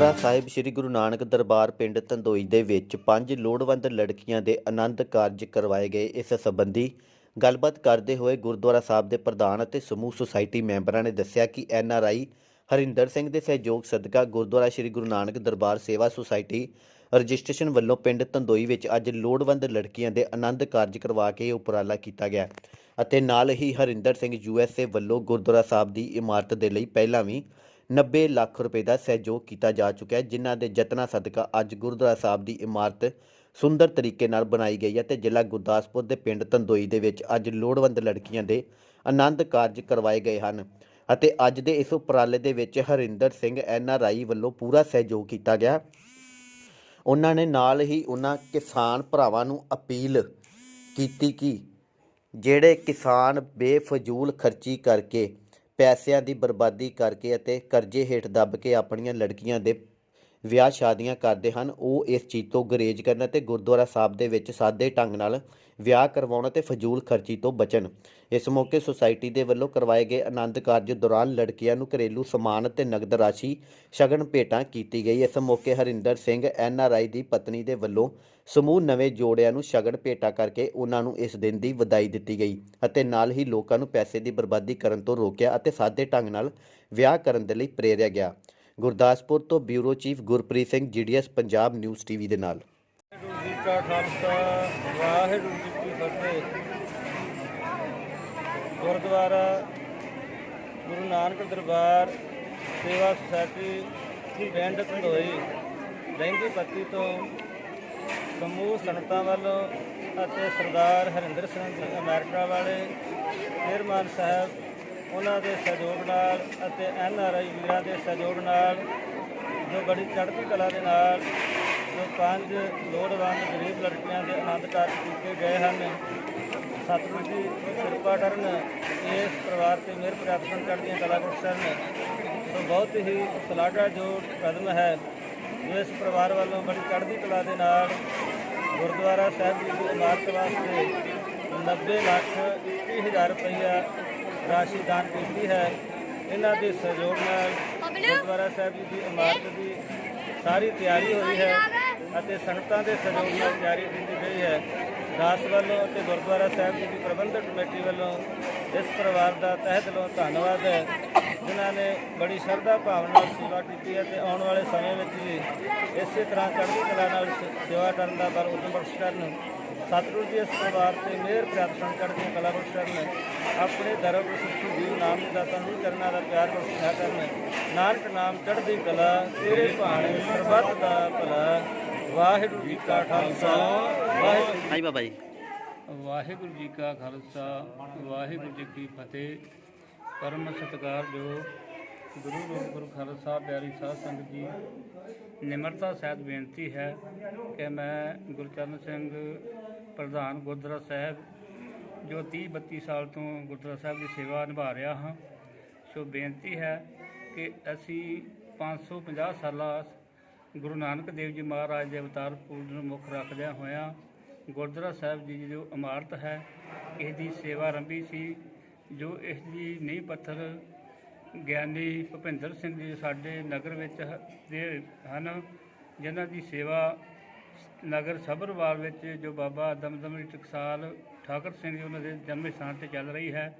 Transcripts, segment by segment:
ਗੁਰਦੁਆਰਾ ਸਾਹਿਬ ਸ੍ਰੀ ਗੁਰੂ ਨਾਨਕ ਦਰਬਾਰ ਪਿੰਡ ਤੰਦੋਈ ਦੇ ਵਿੱਚ ਪੰਜ ਲੋੜਵੰਦ ਲੜਕੀਆਂ ਦੇ ਆਨੰਦ ਕਾਰਜ ਕਰਵਾਏ ਗਏ। ਇਸ ਸੰਬੰਧੀ ਗੱਲਬਾਤ ਕਰਦੇ ਹੋਏ ਗੁਰਦੁਆਰਾ ਸਾਹਿਬ ਦੇ ਪ੍ਰਧਾਨ ਅਤੇ ਸਮੂਹ ਸੁਸਾਇਟੀ ਮੈਂਬਰਾਂ ਨੇ ਦੱਸਿਆ ਕਿ N R I Harinder Singh ਦੇ ਸਹਿਯੋਗ ਸਦਕਾ ਗੁਰਦੁਆਰਾ ਸ੍ਰੀ ਗੁਰੂ ਨਾਨਕ ਦਰਬਾਰ ਸੇਵਾ ਸੁਸਾਇਟੀ ਰਜਿਸਟ੍ਰੇਸ਼ਨ ਵੱਲੋਂ ਪਿੰਡ ਤੰਦੋਈ ਵਿੱਚ ਅੱਜ ਲੋੜਵੰਦ ਲੜਕੀਆਂ ਦੇ ਆਨੰਦ ਕਾਰਜ ਕਰਵਾ ਕੇ ਇਹ ਉਪਰਾਲਾ ਕੀਤਾ ਗਿਆ ਅਤੇ ਨਾਲ ਹੀ ਹਰਿੰਦਰ ਸਿੰਘ ਯੂਐਸਏ ਵੱਲੋਂ ਗੁਰਦੁਆਰਾ ਸਾਹਿਬ ਦੀ ਇਮਾਰਤ ਦੇ ਲਈ ਪਹਿਲਾਂ ਵੀ 90 ਲੱਖ ਰੁਪਏ ਦਾ ਸਹਿਯੋਗ ਕੀਤਾ ਜਾ ਚੁੱਕਿਆ ਹੈ, ਜਿਨ੍ਹਾਂ ਦੇ ਯਤਨਾਂ ਸਦਕਾ ਅੱਜ ਗੁਰਦੁਆਰਾ ਸਾਹਿਬ ਦੀ ਇਮਾਰਤ ਸੁੰਦਰ ਤਰੀਕੇ ਨਾਲ ਬਣਾਈ ਗਈ ਹੈ ਤੇ ਜ਼ਿਲ੍ਹਾ ਗੁਰਦਾਸਪੁਰ ਦੇ ਪਿੰਡ ਤੰਦੋਈ ਦੇ ਵਿੱਚ ਅੱਜ ਲੋੜਵੰਦ ਲੜਕੀਆਂ ਦੇ ਆਨੰਦ ਕਾਰਜ ਕਰਵਾਏ ਗਏ ਹਨ ਅਤੇ ਅੱਜ ਦੇ ਇਸ ਉਪਰਾਲੇ ਦੇ ਵਿੱਚ Harinder Singh N R I ਵੱਲੋਂ ਪੂਰਾ ਸਹਿਯੋਗ ਕੀਤਾ ਗਿਆ। ਉਹਨਾਂ ਨੇ ਨਾਲ ਹੀ ਉਹਨਾਂ ਕਿਸਾਨ ਭਰਾਵਾਂ ਨੂੰ ਅਪੀਲ ਕੀਤੀ ਕਿ ਜਿਹੜੇ ਕਿਸਾਨ ਬੇਫਜ਼ੂਲ ਖਰਚੀ ਕਰਕੇ ਪੈਸਿਆਂ ਦੀ ਬਰਬਾਦੀ ਕਰਕੇ ਅਤੇ ਕਰਜ਼ੇ ਹੇਠ ਦੱਬ ਕੇ ਆਪਣੀਆਂ ਲੜਕੀਆਂ ਦੇ ਵਿਆਹ ਸ਼ਾਦੀਆਂ ਕਰਦੇ ਹਨ। ਉਹ ਇਸ ਚੀਜ਼ ਤੋਂ ਗੁਰੇਜ਼ ਕਰਨ ਅਤੇ ਗੁਰਦੁਆਰਾ ਸਾਹਿਬ ਦੇ ਵਿੱਚ ਸਾਦੇ ਢੰਗ ਨਾਲ ਵਿਆਹ ਕਰਵਾਉਣ ਅਤੇ ਫਜ਼ੂਲ ਖਰਚੀ ਤੋਂ ਬਚਣ। ਇਸ ਮੌਕੇ ਸੁਸਾਇਟੀ ਦੇ ਵੱਲੋਂ ਕਰਵਾਏ ਗਏ ਆਨੰਦ ਕਾਰਜ ਦੌਰਾਨ ਲੜਕੀਆਂ ਨੂੰ ਘਰੇਲੂ ਸਮਾਨ ਅਤੇ ਨਗਦ ਰਾਸ਼ੀ ਸ਼ਗਨ ਭੇਟਾਂ ਕੀਤੀ ਗਈ। ਇਸ ਮੌਕੇ Harinder Singh, N R I ਦੀ ਪਤਨੀ ਦੇ ਵੱਲੋਂ ਸਮੂਹ ਨਵੇਂ ਜੋੜਿਆਂ ਨੂੰ ਸ਼ਗਨ ਭੇਟਾ ਕਰਕੇ ਉਹਨਾਂ ਨੂੰ ਇਸ ਦਿਨ ਦੀ ਵਧਾਈ ਦਿੱਤੀ ਗਈ ਅਤੇ ਨਾਲ ਹੀ ਲੋਕਾਂ ਨੂੰ ਪੈਸੇ ਦੀ ਬਰਬਾਦੀ ਕਰਨ ਤੋਂ ਰੋਕਿਆ ਅਤੇ ਸਾਦੇ ਢੰਗ ਨਾਲ ਵਿਆਹ ਕਰਨ ਦੇ ਲਈ ਪ੍ਰੇਰਿਆ ਗਿਆ। ਗੁਰਦਾਸਪੁਰ ਤੋਂ bureau chief Gurpreet Singh GDS Punjab news TV ਦੇ ਨਾਲ। ਕਾ ਖਾਲਸਾ, ਵਾਹਿਗੁਰੂ ਜੀ ਕੀ ਫਤਿਹ। ਗੁਰਦੁਆਰਾ ਗੁਰੂ ਨਾਨਕ ਦਰਬਾਰ ਸੇਵਾ ਸੁਸਾਇਟੀ ਪਿੰਡ ਧੰਦੋਈ ਰਹਿੰਦੀ ਪੱਤੀ ਤੋਂ ਸਮੂਹ ਸੰਗਤਾਂ ਵੱਲੋਂ ਅਤੇ ਸਰਦਾਰ ਹਰਿੰਦਰ ਸਿੰਘ ਜੀ, ਅਮਰੀਕਾ ਵਾਲੇ ਚੇਅਰਮੈਨ ਸਾਹਿਬ, ਉਹਨਾਂ ਦੇ ਸਹਿਯੋਗ ਨਾਲ ਅਤੇ ਐਨ ਆਰ ਆਈ ਵੀਰਾਂ ਦੇ ਸਹਿਯੋਗ ਨਾਲ ਜੋ ਬੜੀ ਚੜ੍ਹਦੀ ਕਲਾ ਦੇ ਨਾਲ ਪੰਜ ਲੋੜਵੰਦ ਗਰੀਬ ਲੜਕੀਆਂ ਦੇ ਆਨੰਦ ਕਾਰਜ ਕੀਤੇ ਗਏ ਹਨ। ਸਤਿਗੁਰੂ ਜੀ ਕਿਰਪਾ ਕਰਨ ਇਸ ਪਰਿਵਾਰ ਤੇ ਮਿਹਰ ਪ੍ਰਾਪਤ ਕਰਦੀਆਂ ਕਲਾ ਗੁਰਸਨ ਸੋ ਬਹੁਤ ਹੀ ਸ਼ਲਾਘਾਯੋਗ ਕਦਮ ਹੈ। ਜੋ ਇਸ ਪਰਿਵਾਰ ਵੱਲੋਂ ਬੜੀ ਚੜ੍ਹਦੀ ਕਲਾ ਦੇ ਨਾਲ ਗੁਰਦੁਆਰਾ ਸਾਹਿਬ ਜੀ ਦੀ ਇਮਾਰਤ ਵਾਸਤੇ 90 ਲੱਖ 21 ਹਜ਼ਾਰ ਰੁਪਈਆ ਰਾਸ਼ੀ ਦਾਨ ਕੀਤੀ ਹੈ। ਇਹਨਾਂ ਦੇ ਸਹਿਯੋਗ ਨਾਲ ਗੁਰਦੁਆਰਾ ਸਾਹਿਬ ਜੀ ਦੀ ਇਮਾਰਤ ਦੀ ਸਾਰੀ ਤਿਆਰੀ ਹੋਈ ਹੈ। ਅਤੇ ਸੰਗਤਾਂ ਦੇ ਸਹਿਯੋਗ ਨਾਲ ਜਾਰੀ ਕੀਤੀ ਗਈ ਹੈ। ਦਾਸ ਵੱਲੋਂ ਅਤੇ ਗੁਰਦੁਆਰਾ ਸਾਹਿਬ ਦੀ ਪ੍ਰਬੰਧਕ ਕਮੇਟੀ ਵੱਲੋਂ ਇਸ ਪਰਿਵਾਰ ਦਾ ਤਹਿ ਦਿਲੋਂ ਧੰਨਵਾਦ ਹੈ। ਜਿਨ੍ਹਾਂ ਨੇ ਬੜੀ ਸ਼ਰਧਾ ਭਾਵਨਾ ਨਾਲ ਸੇਵਾ ਕੀਤੀ ਹੈ ਤੇ ਆਉਣ ਵਾਲੇ ਸਮੇਂ ਵਿੱਚ ਵੀ ਇਸੇ ਤਰ੍ਹਾਂ ਚੜ੍ਹਦੀ ਕਲਾ ਨਾਲ ਸੇਵਾ ਕਰਨ ਦਾ ਬਲ ਉਦਮ ਬਖਸ਼ ਕਰਨ। ਸਤਿਗੁਰੂ ਜੀ ਇਸ ਪਰਿਵਾਰ ਤੇ ਮਿਹਰ ਪ੍ਰਾਪਤ ਕਰਦੀਆਂ ਕਲਾ ਬਖਸ਼ ਕਰਨ। ਆਪਣੇ ਧਰਮ ਸਿੱਖੀ ਜੀਵ ਨਾਮ ਦਾ ਤੰਦੂ ਨੂੰ ਦਾ ਪਿਆਰ ਬਖਸ਼ਿਆ ਕਰਨ। ਨਾਨਕ ਨਾਮ ਚੜ੍ਹਦੀ ਕਲਾ, ਤੇਰੇ ਭਾਣੇ ਸਰਬੱਤ ਦਾ ਭਲਾ। ਵਾਹਿਗੁਰੂ ਜੀ ਕਾ ਖਾਲਸਾ ਵਾਹਿਗੁਰੂ ਹਾਂਜੀ ਬਾਬਾ ਜੀ। ਵਾਹਿਗੁਰੂ ਜੀ ਕਾ ਖਾਲਸਾ ਵਾਹਿਗੁਰੂ ਜੀ ਕੀ ਫਤਿਹ। ਪਰਮ ਸਤਿਕਾਰ ਜੋ ਗੁਰੂ ਰੂਪ ਗੁਰੂ ਖਾਲਸਾ ਪਿਆਰੀ ਸਾਧ ਸੰਗਤ ਜੀ ਨਿਮਰਤਾ ਸਹਿਤ ਬੇਨਤੀ ਹੈ ਕਿ ਮੈਂ ਗੁਰਚਰਨ ਸਿੰਘ ਪ੍ਰਧਾਨ ਗੁਰਦੁਆਰਾ ਸਾਹਿਬ ਜੋ 30 32 ਸਾਲ ਤੋਂ ਗੁਰਦੁਆਰਾ ਸਾਹਿਬ ਦੀ ਸੇਵਾ ਨਿਭਾ ਰਿਹਾ ਹਾਂ ਸੋ ਬੇਨਤੀ ਹੈ ਕਿ ਅਸੀਂ 550 ਸਾਲਾ ਗੁਰੂ ਨਾਨਕ ਦੇਵ ਜੀ ਮਹਾਰਾਜ ਦੇ ਅਵਤਾਰ ਪੂਰਨ ਨੂੰ ਮੁੱਖ ਰੱਖਦਿਆਂ ਹੋਇਆਂ ਗੁਰਦੁਆਰਾ ਸਾਹਿਬ ਜੀ ਦੀ ਜੋ ਇਮਾਰਤ ਹੈ, ਇਸ ਦੀ ਸੇਵਾ ਆਰੰਭੀ ਸੀ, ਜੋ ਇਸ ਦੀ ਨੀਂਹ ਪੱਥਰ ਗਿਆਨੀ ਭੁਪਿੰਦਰ ਸਿੰਘ ਜੀ ਸਾਡੇ ਨਗਰ ਵਿੱਚ ਦੇ ਹਨ, ਜਿਨ੍ਹਾਂ ਦੀ ਸੇਵਾ ਨਗਰ ਸਬਰਵਾਲ ਵਿੱਚ ਜੋ ਬਾਬਾ ਦਮਦਮੀ ਟਕਸਾਲ ਠਾਕਰ ਸਿੰਘ ਜੀ ਉਹਨਾਂ ਦੇ ਜਨਮ ਸਥਾਨ ਤੇ ਚੱਲ ਰਹੀ ਹੈ,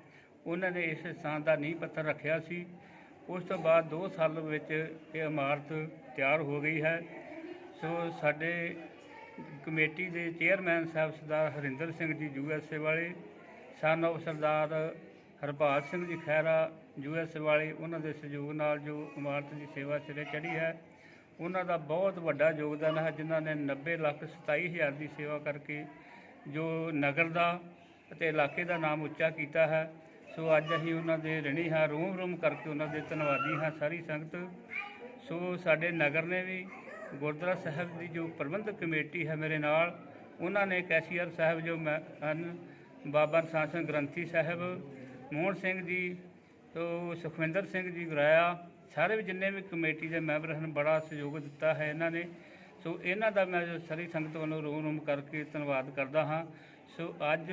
ਉਹਨਾਂ ਨੇ ਇਸ ਸਥਾਨ ਦਾ ਨੀਂਹ ਪੱਥਰ ਰੱਖਿਆ ਸੀ। ਉਸ ਤੋਂ ਬਾਅਦ 2 ਸਾਲ ਵਿੱਚ ਇਹ ਇਮਾਰਤ ਤਿਆਰ ਹੋ ਗਈ ਹੈ। ਸੋ ਸਾਡੇ ਕਮੇਟੀ ਦੇ ਚੇਅਰਮੈਨ ਸਾਹਿਬ ਸਰਦਾਰ ਹਰਿੰਦਰ ਸਿੰਘ ਜੀ ਯੂਐਸਏ ਵਾਲੇ ਸਨ of ਸਰਦਾਰ ਹਰਪਾਲ ਸਿੰਘ ਜੀ ਖਹਿਰਾ ਯੂਐਸਏ ਵਾਲੇ, ਉਹਨਾਂ ਦੇ ਸਹਿਯੋਗ ਨਾਲ ਜੋ ਇਮਾਰਤ ਦੀ ਸੇਵਾ ਸਿਰੇ ਚੜ੍ਹੀ ਹੈ, ਉਹਨਾਂ ਦਾ ਬਹੁਤ ਵੱਡਾ ਯੋਗਦਾਨ ਹੈ, ਜਿਨ੍ਹਾਂ ਨੇ 90 ਲੱਖ 27 ਹਜ਼ਾਰ ਦੀ ਸੇਵਾ ਕਰਕੇ ਜੋ ਨਗਰ ਦਾ ਅਤੇ ਇਲਾਕੇ ਦਾ ਨਾਮ ਉੱਚਾ ਕੀਤਾ ਹੈ। ਸੋ ਅੱਜ ਅਸੀਂ ਉਹਨਾਂ ਦੇ ਰਣੀ ਹਾਂ, ਰੂਮ ਰੂਮ ਕਰਕੇ ਉਹਨਾਂ ਦੇ ਧੰਨਵਾਦੀ ਹਾਂ ਸਾਰੀ ਸੰਗਤ। ਸੋ ਸਾਡੇ ਨਗਰ ਨੇ ਵੀ ਗੁਰਦੁਆਰਾ ਸਾਹਿਬ ਦੀ ਜੋ ਪ੍ਰਬੰਧਕ ਕਮੇਟੀ ਹੈ ਮੇਰੇ ਨਾਲ, ਉਹਨਾਂ ਨੇ ਕੈਸ਼ੀਅਰ ਸਾਹਿਬ ਜੋ ਮੈਂ ਹਨ, ਬਾਬਾ ਨਿਸ਼ਾਨ ਗ੍ਰੰਥੀ ਸਾਹਿਬ, ਮੋਹਨ ਸਿੰਘ ਜੀ, ਤੋ ਸੁਖਵਿੰਦਰ ਸਿੰਘ ਜੀ ਗੁਰਾਇਆ, ਸਾਰੇ ਵੀ ਜਿੰਨੇ ਵੀ ਕਮੇਟੀ ਦੇ ਮੈਂਬਰ ਹਨ, ਬੜਾ ਸਹਿਯੋਗ ਦਿੱਤਾ ਹੈ ਇਹਨਾਂ ਨੇ। ਸੋ ਇਹਨਾਂ ਦਾ ਮੈਂ ਸਾਰੀ ਸੰਗਤ ਵੱਲੋਂ ਰੋਮ ਰੋਮ ਕਰਕੇ ਧੰਨਵਾਦ ਕਰਦਾ ਹਾਂ। ਸੋ ਅੱਜ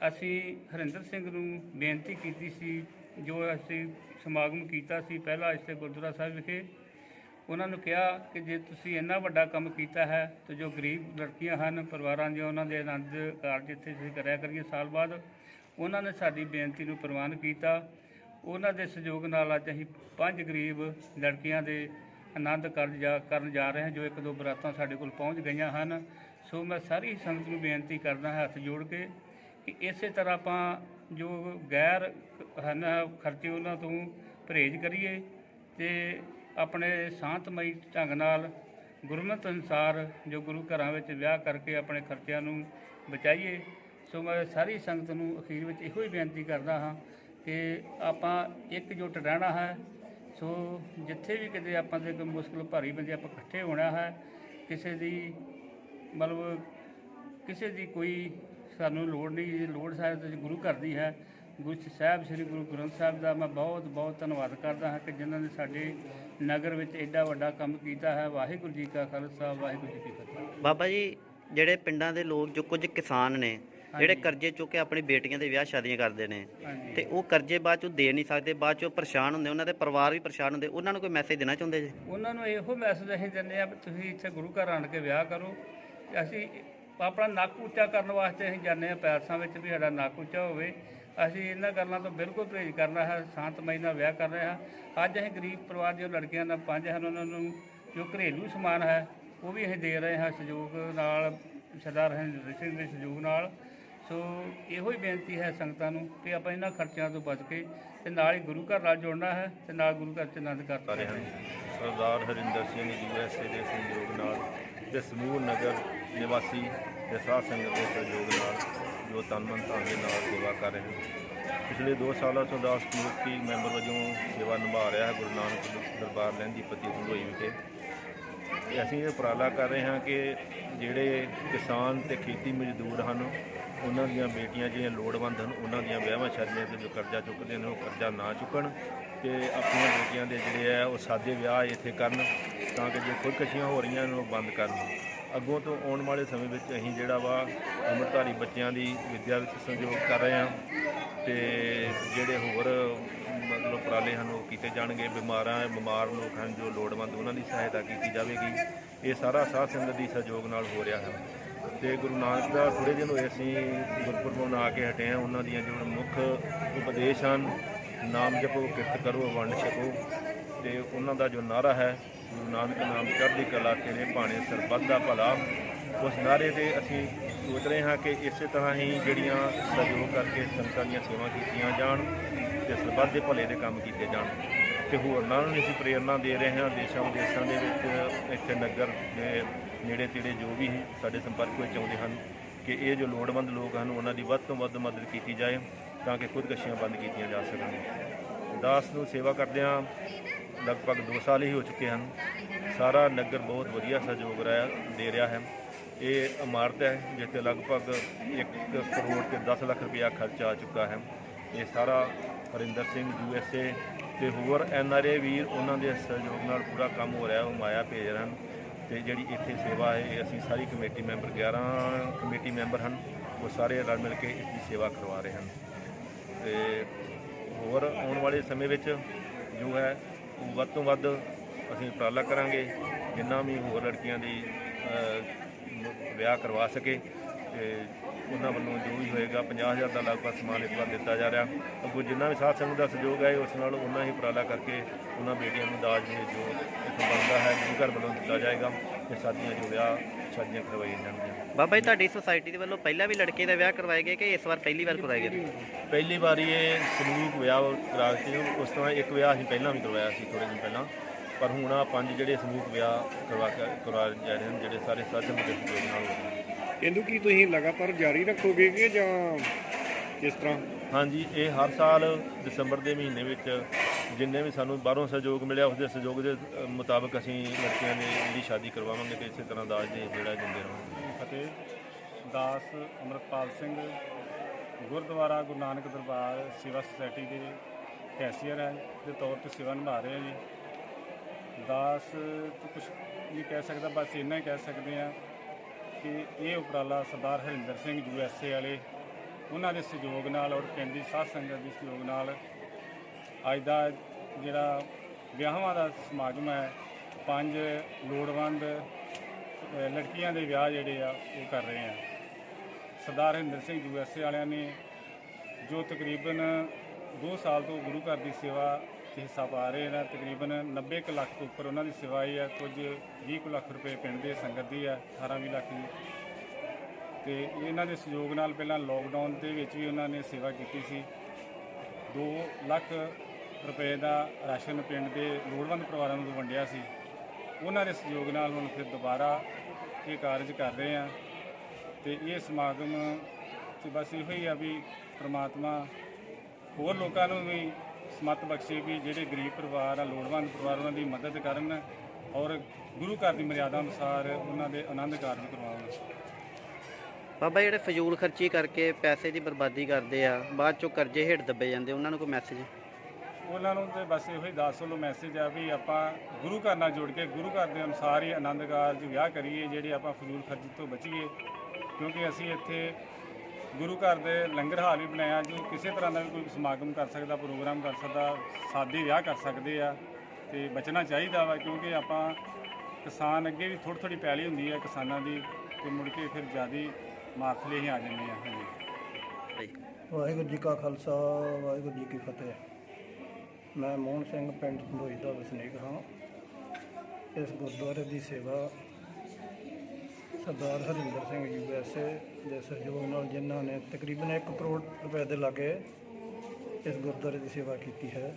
ਅਸੀਂ ਹਰਿੰਦਰ ਸਿੰਘ ਨੂੰ ਬੇਨਤੀ ਕੀਤੀ ਸੀ, ਜੋ ਅਸੀਂ ਸਮਾਗਮ ਕੀਤਾ ਸੀ ਪਹਿਲਾ ਇਸੇ ਗੁਰਦੁਆਰਾ ਸਾਹਿਬ ਵਿਖੇ, ਉਹਨਾਂ ਨੂੰ ਕਿਹਾ ਕਿ ਜੇ ਤੁਸੀਂ ਇੰਨਾ ਵੱਡਾ ਕੰਮ ਕੀਤਾ ਹੈ ਤੇ ਜੋ ਗਰੀਬ ਲੜਕੀਆਂ ਹਨ, ਪਰਿਵਾਰਾਂ ਦੀਆਂ ਉਹਨਾਂ ਦੇ ਆਨੰਦ ਕਾਰਜ ਇੱਥੇ ਅਸੀਂ ਕਰਿਆ ਕਰੀਏ ਸਾਲ ਬਾਅਦ, ਉਹਨਾਂ ਨੇ ਸਾਡੀ ਬੇਨਤੀ ਨੂੰ ਪ੍ਰਵਾਨ ਕੀਤਾ। ਉਹਨਾਂ ਦੇ ਸਹਿਯੋਗ ਨਾਲ ਅੱਜ ਅਸੀਂ ਪੰਜ ਗਰੀਬ ਲੜਕੀਆਂ ਦੇ ਆਨੰਦ ਕਾਰਜ ਜਾ ਕਰਨ ਜਾ ਰਹੇ ਹਾਂ, ਜੋ ਇੱਕ ਦੋ ਬਰਾਤਾਂ ਸਾਡੇ ਕੋਲ ਪਹੁੰਚ ਗਈਆਂ ਹਨ। ਸੋ ਮੈਂ ਸਾਰੀ ਸੰਗਤ ਨੂੰ ਬੇਨਤੀ ਕਰਦਾ ਹਾਂ ਹੱਥ ਜੋੜ ਕੇ ਕਿ ਇਸੇ ਤਰ੍ਹਾਂ ਆਪਾਂ ਜੋ ਗੈਰ ਹਨ, ਖਰਚੇ ਉਹਨਾਂ ਤੋਂ ਪਰਹੇਜ਼ ਕਰੀਏ ਤੇ ਆਪਣੇ ਸ਼ਾਂਤਮਈ ਢੰਗ ਨਾਲ ਗੁਰਮਤਿ ਅਨੁਸਾਰ ਜੋ ਗੁਰੂ ਘਰਾਂ ਵਿੱਚ ਵਿਆਹ ਕਰਕੇ ਆਪਣੇ ਖਰਚਿਆਂ ਨੂੰ ਬਚਾਈਏ, ਸੋ ਮੈਂ ਸਾਰੀ ਸੰਗਤ ਨੂੰ ਅਖੀਰ ਵਿੱਚ ਇਹੋ ਹੀ ਬੇਨਤੀ ਕਰਦਾ ਹਾਂ ਕਿ ਆਪਾਂ ਇਕਜੁੱਟ ਰਹਿਣਾ ਹੈ। ਸੋ ਜਿੱਥੇ ਵੀ ਕਿਤੇ ਆਪਾਂ ਦੇ ਕੋਈ ਮੁਸ਼ਕਲ ਭਾਰੀ ਬੰਦੇ ਆਪਾਂ ਇਕੱਠੇ ਹੋਣਾ ਹੈ, ਕਿਸੇ ਦੀ ਮਤਲਬ ਕਿਸੇ ਦੀ ਕੋਈ ਸਾਨੂੰ ਲੋੜ ਨਹੀਂ ਜੀ ਲੋੜ ਸਾਹਿਬ ਤੇ ਗੁਰੂ ਘਰ ਦੀ ਹੈ। ਗੁਰੂ ਸਾਹਿਬ ਸ੍ਰੀ ਗੁਰੂ ਗ੍ਰੰਥ ਸਾਹਿਬ ਦਾ ਮੈਂ ਬਹੁਤ ਬਹੁਤ ਧੰਨਵਾਦ ਕਰਦਾ ਹਾਂ ਕਿ ਜਿਨ੍ਹਾਂ ਨੇ ਸਾਡੇ ਨਗਰ ਵਿੱਚ ਐਡਾ ਵੱਡਾ ਕੰਮ ਕੀਤਾ ਹੈ। ਵਾਹਿਗੁਰੂ ਜੀ ਕਾ ਖਾਲਸਾ ਵਾਹਿਗੁਰੂ ਜੀ ਕੀ ਫਤਿਹ। ਬਾਬਾ ਜੀ ਜਿਹੜੇ ਪਿੰਡਾਂ ਦੇ ਲੋਕ ਜੋ ਕੁਝ ਕਿਸਾਨ ਨੇ ਜਿਹੜੇ ਕਰਜ਼ੇ ਚੁੱਕ ਕੇ ਆਪਣੀ ਬੇਟੀਆਂ ਦੇ ਵਿਆਹ ਸ਼ਾਦੀਆਂ ਕਰਦੇ ਨੇ ਤੇ ਉਹ ਕਰਜ਼ੇ ਬਾਅਦ ਚੋਂ ਦੇ ਨਹੀਂ ਸਕਦੇ ਬਾਅਦ ਚੋਂ ਪਰੇਸ਼ਾਨ ਹੁੰਦੇ ਉਹਨਾਂ ਦੇ ਪਰਿਵਾਰ ਵੀ ਪਰੇਸ਼ਾਨ ਹੁੰਦੇ ਉਹਨਾਂ ਨੂੰ ਕੋਈ ਮੈਸੇਜ ਦੇਣਾ ਚਾਹੁੰਦੇ ਜੀ? ਉਹਨਾਂ ਨੂੰ ਇਹੋ ਮੈਸੇਜ ਅਸੀਂ ਦਿੰਦੇ ਆ ਵੀ ਤੁਸੀਂ ਇੱਥੇ ਗੁਰੂ ਘਰ ਆਣ ਕੇ ਵਿਆਹ ਕਰੋ ਤੇ ਅਸੀਂ ਆਪਣਾ ਨੱਕ ਉੱਚਾ ਕਰਨ ਵਾਸਤੇ ਅਸੀਂ ਜਾਂਦੇ ਆ ਪੈਰਸਾਂ ਵਿੱਚ ਵੀ ਸਾਡਾ ਨੱਕ ਉੱਚਾ ਹੋਵੇ। ਅਸੀਂ ਇਹਨਾਂ ਗੱਲਾਂ ਤੋਂ ਬਿਲਕੁਲ ਪਰਹੇਜ਼ ਕਰਨਾ ਹੈ, ਸ਼ਾਂਤਮਈ ਨਾਲ ਵਿਆਹ ਕਰ ਰਹੇ ਹਾਂ। ਅੱਜ ਅਸੀਂ ਗਰੀਬ ਪਰਿਵਾਰ ਦੀਆਂ ਲੜਕੀਆਂ ਨਾਲ ਪੰਜ ਹਨ, ਉਹਨਾਂ ਨੂੰ ਜੋ ਘਰੇਲੂ ਸਮਾਨ ਹੈ, ਉਹ ਵੀ ਅਸੀਂ ਦੇ ਰਹੇ ਹਾਂ ਸਹਿਯੋਗ ਨਾਲ, ਸਰਦਾਰ ਹਰਿੰਦਰ ਸਿੰਘ ਦੇ ਸਹਿਯੋਗ ਨਾਲ। ਸੋ ਇਹੋ ਹੀ ਬੇਨਤੀ ਹੈ ਸੰਗਤਾਂ ਨੂੰ ਕਿ ਆਪਾਂ ਇਹਨਾਂ ਖਰਚਿਆਂ ਤੋਂ ਬਚ ਕੇ ਤੇ ਨਾਲ ਹੀ ਗੁਰੂ ਘਰ ਨਾਲ ਜੋੜਨਾ ਹੈ ਤੇ ਨਾਲ ਗੁਰੂ ਘਰ ਚ ਆਨੰਦ ਕਰਨਾ ਸਾਰੇ ਸਰਦਾਰ ਹਰਿੰਦਰ ਸਿੰਘ ਯੂਐਸਏ ਦੇ ਸਹਿਯੋਗ ਨਾਲ ਤੇ ਸਮੂਹ ਨਗਰ ਨਿਵਾਸੀ ਤੇ ਸਾਧ ਸੰਗਤ ਦੇ ਸਹਿਯੋਗ ਨਾਲ ਜੋ ਤਨ ਮਨ ਧਨ ਦੇ ਨਾਲ ਸੇਵਾ ਕਰ ਰਹੇ ਹਨ ਪਿਛਲੇ 2 ਸਾਲਾਂ ਤੋਂ ਦਾਸ ਕਮੇਟੀ ਮੈਂਬਰ ਵਜੋਂ ਸੇਵਾ ਨਿਭਾ ਰਿਹਾ ਹੈ ਗੁਰੂ ਨਾਨਕ ਦਰਬਾਰ ਲਹਿੰਦੀ ਪਤੀ ਢੰਡੋਈ ਵਿਖੇ। ਤੇ ਅਸੀਂ ਇਹ ਉਪਰਾਲਾ ਕਰ ਰਹੇ ਹਾਂ ਕਿ ਜਿਹੜੇ ਕਿਸਾਨ ਤੇ ਖੇਤੀ ਮਜ਼ਦੂਰ ਹਨ, ਉਹਨਾਂ ਦੀਆਂ ਬੇਟੀਆਂ ਜਿਹੜੀਆਂ ਲੋੜਵੰਦ ਹਨ, ਉਹਨਾਂ ਦੀਆਂ ਵਿਆਹਾਂ ਸ਼ਾਦੀਆਂ ਤੇ ਜੋ ਕਰਜ਼ਾ ਚੁੱਕਦੇ ਨੇ, ਉਹ ਕਰਜ਼ਾ ਨਾ ਚੁੱਕਣ ਤੇ ਆਪਣੀਆਂ ਬੇਟੀਆਂ ਦੇ ਜਿਹੜੇ ਆ, ਉਹ ਸਾਦੇ ਵਿਆਹ ਇੱਥੇ ਕਰਨ ਤਾਂ ਕਿ ਜੋ ਖੁਦਕਸ਼ੀਆਂ ਹੋ ਰਹੀਆਂ ਨੇ, ਉਹ ਬੰਦ ਕਰਨ। ਅੱਗੋਂ ਤੋਂ ਆਉਣ ਵਾਲੇ ਸਮੇਂ ਵਿੱਚ ਅਸੀਂ ਜਿਹੜਾ ਵਾ ਅੰਮ੍ਰਿਤਧਾਰੀ ਬੱਚਿਆਂ ਦੀ ਵਿੱਦਿਆ ਵਿੱਚ ਸਹਿਯੋਗ ਕਰ ਰਹੇ ਹਾਂ ਤੇ ਜਿਹੜੇ ਹੋਰ ਮਤਲਬ ਉਪਰਾਲੇ ਹਨ ਉਹ ਕੀਤੇ ਜਾਣਗੇ। ਬਿਮਾਰਾਂ, ਬਿਮਾਰ ਲੋਕ ਹਨ ਜੋ ਲੋੜਵੰਦ ਉਹਨਾਂ ਦੀ ਸਹਾਇਤਾ ਕੀਤੀ ਜਾਵੇਗੀ। ਇਹ ਸਾਰਾ ਸਾਧ ਸੰਗਤ ਦੀ ਸਹਿਯੋਗ ਨਾਲ ਹੋ ਰਿਹਾ ਹੈ। ਤੇ ਗੁਰੂ ਨਾਨਕ ਦਾ ਥੋੜੇ ਦਿਨ ਹੋਏ ਅਸੀਂ ਗੁਰਪੁਰਬ ਮਨਾ ਕੇ ਹਟੇ ਹਾਂ। ਉਹਨਾਂ ਦੀਆਂ ਜੋ ਮੁੱਖ ਉਪਦੇਸ਼ ਹਨ, ਨਾਮ ਜਪੋ, ਕਿਰਤ ਕਰੋ, ਵੰਡ ਛਕੋ ਤੇ ਉਹਨਾਂ ਦਾ ਜੋ ਨਾਰਾ ਹੈ ਗੁਰੂ ਨਾਨਕ ਨਾਮ ਚੜ੍ਹਦੀ ਕਲਾ ਤੇਰੇ ਭਾਣੇ ਸਰਬੱਤ ਦਾ ਭਲਾ। ਉਸ ਨਾਰੇ ਤੇ ਅਸੀਂ ਸੋਚ ਰਹੇ ਹਾਂ ਕਿ ਇਸੇ ਤਰ੍ਹਾਂ ਹੀ ਜਿਹੜੀਆਂ ਸਹਿਯੋਗ ਕਰਕੇ ਸੰਗਤਾਂ ਦੀਆਂ ਸੇਵਾ ਕੀਤੀਆਂ ਜਾਣ ਤੇ ਸਰਬੱਤ ਦੇ ਭਲੇ ਦੇ ਕੰਮ ਕੀਤੇ ਜਾਣ। ਤੇ ਹੋਰਨਾਂ ਨੂੰ ਵੀ ਅਸੀਂ ਪ੍ਰੇਰਨਾ ਦੇ ਰਹੇ ਹਾਂ ਦੇਸ਼ਾਂ ਵਿਦੇਸ਼ਾਂ ਦੇ ਵਿੱਚ, ਇੱਥੇ ਨਗਰ ਦੇ ਨੇੜੇ ਤੇੜੇ ਜੋ ਵੀ ਸਾਡੇ ਸੰਪਰਕ ਵਿੱਚ ਆਉਂਦੇ ਹਨ ਕਿ ਇਹ ਜੋ ਲੋੜਵੰਦ ਲੋਕ ਹਨ, ਉਹਨਾਂ ਦੀ ਵੱਧ ਤੋਂ ਵੱਧ ਮਦਦ ਕੀਤੀ ਜਾਏ ਤਾਂ ਕਿ ਖੁਦਕਸ਼ੀਆਂ ਬੰਦ ਕੀਤੀਆਂ ਜਾ ਸਕਣ। ਦਾਸ ਨੂੰ ਸੇਵਾ ਕਰਦਿਆਂ ਲਗਭਗ 2 ਸਾਲ ਹੀ ਹੋ ਚੁੱਕੇ ਹਨ। ਸਾਰਾ ਨਗਰ ਬਹੁਤ ਵਧੀਆ ਸਹਿਯੋਗ ਰਿਹਾ ਦੇ ਰਿਹਾ ਹੈ। ਇਹ ਇਮਾਰਤ ਹੈ, ਜਿੱਥੇ ਲਗਭਗ 1 ਕਰੋੜ ਤੇ 10 ਲੱਖ ਰੁਪਇਆ ਖਰਚ ਆ ਚੁੱਕਾ ਹੈ। ਇਹ ਸਾਰਾ ਹਰਿੰਦਰ ਸਿੰਘ ਯੂਐਸਏ ਤੇ ਹੋਰ ਐਨਆਰਏ ਵੀਰ ਉਹਨਾਂ ਦੇ ਸਹਿਯੋਗ ਨਾਲ ਪੂਰਾ ਕੰਮ ਹੋ ਰਿਹਾ ਉਹ ਮਾਇਆ ਭੇਜ ਰਹੇ ਹਨ। ਤੇ ਜਿਹੜੀ ਇੱਥੇ ਸੇਵਾ ਹੈ, ਇਹ ਅਸੀਂ ਸਾਰੀ ਕਮੇਟੀ ਮੈਂਬਰ 11 ਕਮੇਟੀ ਮੈਂਬਰ ਹਨ, ਉਹ ਸਾਰੇ ਰਲ ਮਿਲ ਕੇ ਇਸ ਦੀ ਸੇਵਾ ਕਰਵਾ ਰਹੇ ਹਨ। ਤੇ ਹੋਰ ਆਉਣ ਵਾਲੇ ਸਮੇਂ ਵਿੱਚ ਜੋ ਹੈ ਵੱਧ ਤੋਂ ਵੱਧ ਅਸੀਂ ਉਪਰਾਲਾ ਕਰਾਂਗੇ, ਜਿੰਨਾ ਵੀ ਹੋਰ ਲੜਕੀਆਂ ਦੀ ਵਿਆਹ ਕਰਵਾ ਸਕੇ ਤੇ ਉਹਨਾਂ ਵੱਲੋਂ ਜੋ ਵੀ ਹੋਏਗਾ 50000 ਦਾ ਲਗਭਗ ਸਮਾਨ ਇਸ ਵਾਰ ਦਿੱਤਾ ਜਾ ਰਿਹਾ। ਅੱਗੋਂ ਜਿੰਨਾ ਵੀ ਸਾਧ ਸੰਗਤ ਦਾ ਸਹਿਯੋਗ ਹੈ, ਉਸ ਨਾਲ ਉਹਨਾਂ ਹੀ ਉਪਰਾਲਾ ਕਰਕੇ ਉਹਨਾਂ ਬੇਟੀਆਂ ਨੂੰ ਦਾਜ ਦੇ ਜੋ ਇੱਥੋਂ ਬਣਦਾ ਹੈ, ਗੁਰੂ ਘਰ ਵੱਲੋਂ ਦਿੱਤਾ ਜਾਏਗਾ, ਤੇ ਸਾਡੀਆਂ ਜੋ ਵਿਆਹ ਸ਼ਾਦੀਆਂ ਕਰਵਾਈਆਂ ਜਾਣਗੀਆਂ। ਬਾਬਾ ਜੀ ਤੁਹਾਡੀ ਸੁਸਾਇਟੀ ਦੇ ਵੱਲੋਂ ਪਹਿਲਾਂ ਵੀ ਲੜਕੇ ਦਾ ਵਿਆਹ ਕਰਵਾਏ ਗਏ ਕਿ ਇਸ ਵਾਰ ਪਹਿਲੀ ਵਾਰ ਕਰਵਾਏ ਗਏ? ਪਹਿਲੀ ਵਾਰੀ ਇਹ ਸਮੂਹ ਵਿਆਹ ਕਰਾ ਕੇ ਉਸ ਤਰ੍ਹਾਂ ਇੱਕ ਵਿਆਹ ਅਸੀਂ ਪਹਿਲਾਂ ਵੀ ਕਰਵਾਇਆ ਸੀ ਥੋੜੇ ਦਿਨ ਪਹਿਲਾਂ। ਪਰ ਹੁਣ ਆ ਪੰਜ ਜਿਹੜੇ ਸਮੂਹ ਵਿਆਹ ਕਰਵਾ ਕੇ ਕਰਵਾ ਜਾ ਰਹੇ ਹਨ ਜਿਹੜੇ ਸਾਰੇ ਸਾਧ ਸੰਗਤ ਦੇ ਸਹਿਯੋਗ ਨਾਲ ਹੋ ਰਹੇ ਹਨ। ਇਹਨੂੰ ਕੀ ਤੁਸੀਂ ਲਗਾਤਾਰ ਜਾਰੀ ਰੱਖੋਗੇ ਕਿ ਜਾਂ ਕਿਸ ਤਰ੍ਹਾਂ? ਹਾਂਜੀ ਇਹ ਹਰ ਸਾਲ ਦਸੰਬਰ ਦੇ ਮਹੀਨੇ ਵਿੱਚ ਜਿੰਨੇ ਵੀ ਸਾਨੂੰ ਬਾਹਰੋਂ ਸਹਿਯੋਗ ਮਿਲਿਆ ਉਸ ਦੇ ਸਹਿਯੋਗ ਦੇ ਅ, ਮੁਤਾਬਕ ਅਸੀਂ ਲੜਕੀਆਂ ਦੀ ਜਿਹੜੀ ਸ਼ਾਦੀ ਕਰਵਾਵਾਂਗੇ ਤੇ ਇਸੇ ਤਰ੍ਹਾਂ ਦਾਜ ਦੇ ਜਿਹੜਾ ਦਿੰਦੇ ਰਹਾਂਗੇ। ਫਤਿਹ ਦਾਸ ਅਮਰਪਾਲ ਸਿੰਘ ਗੁਰਦੁਆਰਾ ਗੁਰੂ ਨਾਨਕ ਦਰਬਾਰ ਸੇਵਾ ਸੁਸਾਇਟੀ ਦੇ ਕੈਸ਼ੀਅਰ ਹੈ ਦੇ ਤੌਰ ਤੇ ਸੇਵਾ ਨਿਭਾ ਰਹੇ ਹਾਂ ਜੀ ਦਾਸ ਤੋਂ ਕੁਝ ਨਹੀਂ ਕਹਿ ਸਕਦਾ ਬਸ ਇੰਨਾ ਹੀ ਕਹਿ ਸਕਦੇ ਆ ਕਿ ਇਹ ਉਪਰਾਲਾ ਸਰਦਾਰ ਹਰਿੰਦਰ ਸਿੰਘ ਯੂਐਸਏ ਵਾਲੇ ਉਹਨਾਂ ਦੇ ਸਹਿਯੋਗ ਨਾਲ ਔਰ ਕੇਂਦਰੀ ਦੀ ਸਾਧ ਸੰਗਤ ਦੇ ਸਹਿਯੋਗ ਨਾਲ ਅੱਜ ਦਾ ਜਿਹੜਾ ਵਿਆਹਾਂ ਦਾ ਸਮਾਗਮ ਹੈ, ਪੰਜ ਲੋੜਵੰਦ ਲੜਕੀਆਂ ਦੇ ਵਿਆਹ ਜਿਹੜੇ ਆ, ਉਹ ਕਰ ਰਹੇ ਆ। ਸਰਦਾਰ ਹਰਿੰਦਰ ਸਿੰਘ ਯੂਐਸਏ ਵਾਲਿਆਂ ਨੇ ਜੋ ਤਕਰੀਬਨ 2 ਸਾਲ ਤੋਂ ਗੁਰੂ ਘਰ ਦੀ ਸੇਵਾ 'ਚ ਹਿੱਸਾ ਪਾ ਰਹੇ ਨੇ, ਤਕਰੀਬਨ 90 ਕੁ ਲੱਖ ਤੋਂ ਉੱਪਰ ਉਹਨਾਂ ਦੀ ਸੇਵਾਈ ਹੈ ਕੁਝ 20 ਕੁ ਲੱਖ ਰੁਪਏ ਪਿੰਡ ਦੇ ਸੰਗਤ ਦੀ ਹੈ 18 20 ਲੱਖ ਦੀ। ਤੇ ਇਹਨਾਂ ਦੇ ਸਹਿਯੋਗ ਨਾਲ ਪਹਿਲਾਂ ਲੋਕਡਾਊਨ ਦੇ ਵਿੱਚ ਵੀ ਉਹਨਾਂ ਨੇ ਸੇਵਾ ਕੀਤੀ ਸੀ। 2 ਲੱਖ ਰੁਪਏ ਦਾ ਰਾਸ਼ਨ ਪਿੰਡ ਦੇ ਲੋੜਵੰਦ ਪਰਿਵਾਰਾਂ ਨੂੰ ਵੰਡਿਆ ਸੀ। ਉਹਨਾਂ ਦੇ ਸਹਿਯੋਗ ਨਾਲ ਹੁਣ ਫਿਰ ਦੁਬਾਰਾ ਇਹ ਕਾਰਜ ਕਰ ਰਹੇ ਆ ਤੇ ਇਹ ਸਮਾਗਮ ਤੇ ਬਸ ਇਹੋ ਹੀ ਆ ਵੀ ਪ੍ਰਮਾਤਮਾ ਹੋਰ ਲੋਕਾਂ ਨੂੰ ਵੀ ਸਮਤ ਬਖਸ਼ੇ ਵੀ ਜਿਹੜੇ ਗਰੀਬ ਪਰਿਵਾਰ ਆ, ਲੋੜਵੰਦ ਪਰਿਵਾਰ, ਉਹਨਾਂ ਦੀ ਮਦਦ ਕਰਨ ਔਰ ਗੁਰੂ ਘਰ ਦੀ ਮਰਿਆਦਾ ਅਨੁਸਾਰ ਉਹਨਾਂ ਦੇ ਆਨੰਦ ਕਾਰਜ ਕਰਵਾਉਣ। ਬਾਬਾ ਜਿਹੜੇ ਫਜ਼ੂਲ ਖਰਚੀ ਕਰਕੇ ਪੈਸੇ ਦੀ ਬਰਬਾਦੀ ਕਰਦੇ ਆ, ਬਾਅਦ ਚੋਂ ਕਰਜ਼ੇ ਹੇਠ ਦੱਬੇ ਜਾਂਦੇ, ਉਹਨਾਂ ਨੂੰ ਕੋਈ ਮੈਸੇਜ ਉਹਨਾਂ ਨੂੰ ਤੇ ਬਸ ਇਹੋ ਹੀ ਦੱਸ ਵੱਲੋਂ ਮੈਸੇਜ ਆ ਵੀ ਆਪਾਂ ਗੁਰੂ ਘਰ ਨਾਲ ਜੁੜ ਕੇ, ਗੁਰੂ ਘਰ ਦੇ ਅਨੁਸਾਰ ਹੀ ਆਨੰਦ ਕਾਰਜ, ਵਿਆਹ ਕਰੀਏ, ਜਿਹੜੇ ਆਪਾਂ ਫਜ਼ੂਲ ਖਰਚੀ ਤੋਂ ਬਚੀਏ। ਕਿਉਂਕਿ ਅਸੀਂ ਇੱਥੇ ਗੁਰੂ ਘਰ ਦੇ ਲੰਗਰ ਹਾਲ ਵੀ ਬਣਾਇਆ ਜੋ ਕਿਸੇ ਤਰ੍ਹਾਂ ਦਾ ਵੀ ਕੋਈ ਸਮਾਗਮ ਕਰ ਸਕਦਾ, ਪ੍ਰੋਗਰਾਮ ਕਰ ਸਕਦਾ, ਸਾਦੇ ਵਿਆਹ ਕਰ ਸਕਦੇ ਆ, ਤੇ ਬਚਣਾ ਚਾਹੀਦਾ ਵਾ, ਕਿਉਂਕਿ ਆਪਾਂ ਕਿਸਾਨ ਅੱਗੇ ਵੀ ਥੋੜੀ ਥੋੜੀ ਪੈਲੀ ਹੁੰਦੀ ਹੈ ਕਿਸਾਨਾਂ ਦੀ, ਤੇ ਮੁੜ ਕੇ ਫਿਰ ਜਿਆਦੀ ਮਾਰਥਲੇ ਹੀ ਆ ਜਾਂਦੇ ਆ। ਹਾਂਜੀ। ਵਾਹਿਗੁਰੂ ਜੀ ਕਾ ਖਾਲਸਾ, ਵਾਹਿਗੁਰੂ ਜੀ ਕੀ ਫਤਿਹ। ਮੈਂ ਮੋਹਨ ਸਿੰਘ ਪਿੰਡ ਧੰਦੋਈ ਦਾ ਵਸਨੀਕ ਹਾਂ। ਇਸ ਗੁਰਦੁਆਰੇ ਦੀ ਸੇਵਾ ਸਰਦਾਰ ਹਰਿੰਦਰ ਸਿੰਘ ਯੂਐਸਏ ਦੇ ਸਹਿਯੋਗ ਨਾਲ ਜਿਨ੍ਹਾਂ ਨੇ ਤਕਰੀਬਨ 1 ਕਰੋੜ ਰੁਪਏ ਦੇ ਲਾਗੇ ਇਸ ਗੁਰਦੁਆਰੇ ਦੀ ਸੇਵਾ ਕੀਤੀ ਹੈ।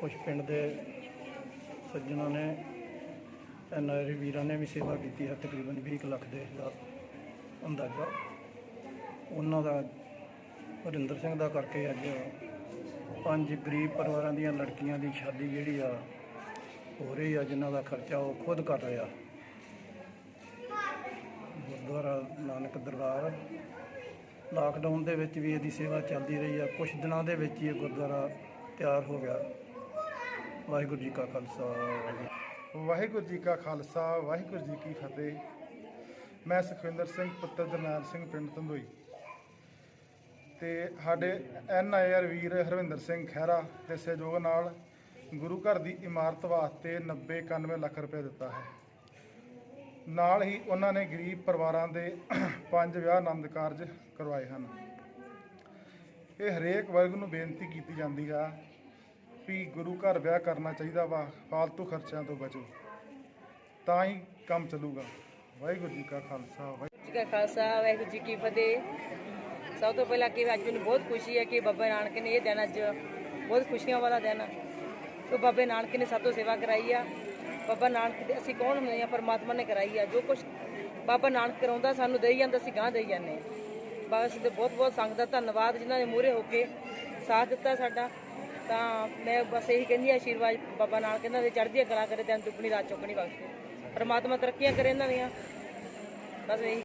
ਕੁਝ ਪਿੰਡ ਦੇ ਸੱਜਣਾਂ ਨੇ ਐਨਆਰਆਈ ਵੀਰਾਂ ਨੇ ਵੀ ਸੇਵਾ ਕੀਤੀ ਹੈ, ਤਕਰੀਬਨ 20 ਕੁ ਲੱਖ ਦੇ ਦਾ ਅੰਦਾਜ਼ਾ। ਉਹਨਾਂ ਦਾ ਹਰਿੰਦਰ ਸਿੰਘ ਦਾ ਕਰਕੇ ਅੱਜ ਪੰਜ ਗਰੀਬ ਪਰਿਵਾਰਾਂ ਦੀਆਂ ਲੜਕੀਆਂ ਦੀ ਸ਼ਾਦੀ ਜਿਹੜੀ ਆ ਹੋ ਰਹੀ ਆ ਜਿਨ੍ਹਾਂ ਦਾ ਖਰਚਾ ਉਹ ਖੁਦ ਕਰ ਰਿਹਾ ਗੁਰਦੁਆਰਾ ਨਾਨਕ ਦਰਬਾਰ ਲਾਕਡਾਊਨ ਦੇ ਵਿੱਚ ਵੀ ਇਹਦੀ ਸੇਵਾ ਚੱਲਦੀ ਰਹੀ ਆ। ਕੁਝ ਦਿਨਾਂ ਦੇ ਵਿੱਚ ਹੀ ਇਹ ਗੁਰਦੁਆਰਾ ਤਿਆਰ ਹੋ ਗਿਆ। ਵਾਹਿਗੁਰੂ ਜੀ ਕਾ ਖਾਲਸਾ, ਵਾਹਿਗੁਰੂ ਵਾਹਿਗੁਰੂ ਜੀ ਕਾ ਖਾਲਸਾ, ਵਾਹਿਗੁਰੂ ਜੀ ਕੀ ਫਤਿਹ। ਮੈਂ ਸੁਖਵਿੰਦਰ ਸਿੰਘ, ਪੁੱਤਰ ਜਰਨੈਲ ਸਿੰਘ ਪਿੰਡ ਧੰਦੋਈ। ਤੇ ਸਾਡੇ ਐਨ ਆਈ ਆਰ ਵੀਰ ਹਰਵਿੰਦਰ ਸਿੰਘ ਖਹਿਰਾ ਦੇ ਸਹਿਯੋਗ ਨਾਲ ਗੁਰੂ ਘਰ ਦੀ ਇਮਾਰਤ ਵਾਸਤੇ 90 91 ਲੱਖ ਰੁਪਏ ਦਿੱਤਾ ਹੈ। ਨਾਲ ਹੀ ਉਹਨਾਂ ਨੇ ਗਰੀਬ ਪਰਿਵਾਰਾਂ ਦੇ ਪੰਜ ਵਿਆਹ ਆਨੰਦ ਕਾਰਜ ਕਰਵਾਏ ਹਨ। ਇਹ ਹਰੇਕ ਵਰਗ ਨੂੰ ਬੇਨਤੀ ਕੀਤੀ ਜਾਂਦੀ ਆ ਵੀ ਗੁਰੂ ਘਰ ਵਿਆਹ ਕਰਨਾ ਚਾਹੀਦਾ ਵਾ ਫालतू ਖਰਚਿਆਂ ਤੋਂ ਬਚੋ। ਤਾਂ ਹੀ ਕੰਮ ਚੱਲੂਗਾ। ਵਾਹਿਗੁਰੂ ਜੀ ਕਾ ਖਾਲਸਾ ਵਾਹਿਗੁਰੂ ਜੀ ਕਾ ਖਾਲਸਾ, ਵਾਹਿਗੁਰੂ ਜੀ ਕੀ ਫਤਿਹ। ਸਭ ਤੋਂ ਪਹਿਲਾਂ ਕਿ ਅੱਜ ਮੈਨੂੰ ਬਹੁਤ ਖੁਸ਼ੀ ਹੈ ਕਿ ਬਾਬਾ ਨਾਨਕ ਨੇ ਇਹ ਦਿਨ ਅੱਜ ਬਹੁਤ ਖੁਸ਼ੀਆਂ ਵਾਲਾ ਦਿਨ ਆ। ਕਿ ਬਾਬੇ ਨਾਨਕ ਨੇ ਸਭ ਤੋਂ ਸੇਵਾ ਕਰਾਈ ਆ। ਬਾਬਾ ਨਾਨਕ ਦੇ ਅਸੀਂ ਕੌਣ ਹੁੰਦੇ ਆ? ਪਰਮਾਤਮਾ ਨੇ ਕਰਾਈ ਆ। ਜੋ ਕੁਝ ਬਾਬਾ ਨਾਨਕ ਕਰਾਉਂਦਾ ਸਾਨੂੰ ਦੇਈ ਜਾਂਦਾ, ਅਸੀਂ ਗਾਂ ਦੇਈ ਜਾਂਦੇ ਹਾਂ ਬਸ ਦੇ ਬਹੁਤ ਬਹੁਤ ਸੰਗਤ ਦਾ ਧੰਨਵਾਦ ਜਿਨ੍ਹਾਂ ਨੇ ਮੂਹਰੇ ਹੋ ਕੇ ਸਾਥ ਦਿੱਤਾ ਸਾਡਾ। ਤਾਂ ਮੈਂ ਬਸ ਇਹੀ ਕਹਿੰਦੀ ਆ ਆਸ਼ੀਰਵਾਦ ਬਾਬਾ ਨਾਨਕ ਇਹਨਾਂ ਦੇ ਚੜ੍ਹਦੀਆਂ ਕਲਾ ਕਰੇ, ਦਿਨ ਦੁੱਗਣੀ ਰਾਤ ਚੁੱਕਣੀ ਬਖਸ਼ੇ। ਪਰਮਾਤਮਾ ਤਰੱਕੀਆਂ ਕਰੇ ਇਹਨਾਂ ਦੀਆਂ। ਬਸ ਇਹੀ